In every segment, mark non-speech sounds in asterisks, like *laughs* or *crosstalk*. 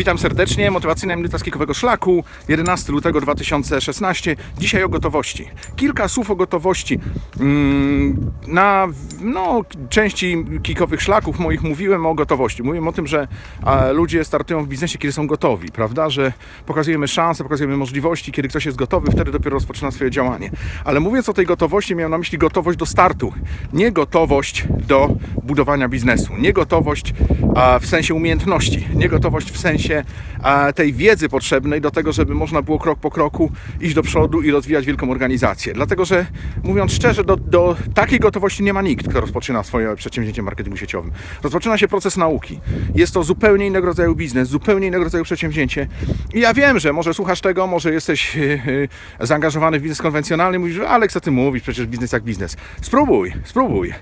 Witam serdecznie, motywacyjna minuta z kikowego szlaku, 11 lutego 2016. Dzisiaj o gotowości. Kilka słów o gotowości. Mm, Na no, części kikowych szlaków moich mówiłem o gotowości. Mówiłem o tym, że ludzie startują w biznesie, kiedy są gotowi, prawda? Że pokazujemy szanse, pokazujemy możliwości, kiedy ktoś jest gotowy, wtedy dopiero rozpoczyna swoje działanie. Ale mówiąc o tej gotowości, miałem na myśli gotowość do startu, nie gotowość do budowania biznesu, nie gotowość w sensie umiejętności, nie gotowość w sensie tej wiedzy potrzebnej do tego, żeby można było krok po kroku iść do przodu i rozwijać wielką organizację. Dlatego, że mówiąc szczerze, do, do takiej gotowości nie ma nikt, kto rozpoczyna swoje przedsięwzięcie marketingu sieciowym. Rozpoczyna się proces nauki. Jest to zupełnie innego rodzaju biznes, zupełnie innego rodzaju przedsięwzięcie. I ja wiem, że może słuchasz tego, może jesteś yy, yy, zaangażowany w biznes konwencjonalny, mówisz, że Aleks, co ty mówisz, przecież biznes jak biznes. Spróbuj, spróbuj.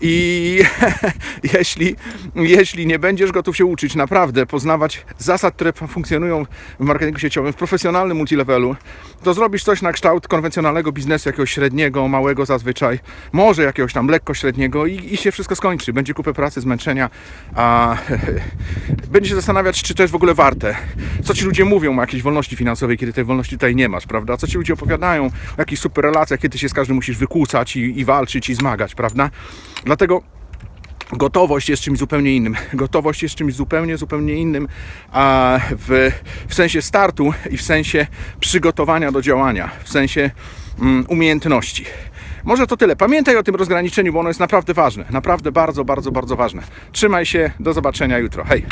I *laughs* jeśli, jeśli nie będziesz gotów się uczyć, naprawdę poznawać zasad, które funkcjonują w marketingu sieciowym, w profesjonalnym multilevelu, to zrobisz coś na kształt konwencjonalnego biznesu, jakiegoś średniego, małego zazwyczaj, może jakiegoś tam lekko średniego i, i się wszystko skończy. Będzie kupę pracy, zmęczenia, a *laughs* będzie się zastanawiać, czy to jest w ogóle warte. Co ci ludzie mówią o jakiejś wolności finansowej, kiedy tej wolności tutaj nie masz, prawda? Co ci ludzie opowiadają o jakichś super relacjach, kiedy się z każdym musisz wykłócać i, i walczyć i zmagać, prawda? Dlatego Gotowość jest czymś zupełnie innym. Gotowość jest czymś zupełnie, zupełnie innym a w, w sensie startu i w sensie przygotowania do działania, w sensie mm, umiejętności. Może to tyle. Pamiętaj o tym rozgraniczeniu, bo ono jest naprawdę ważne. Naprawdę bardzo, bardzo, bardzo ważne. Trzymaj się. Do zobaczenia jutro. Hej!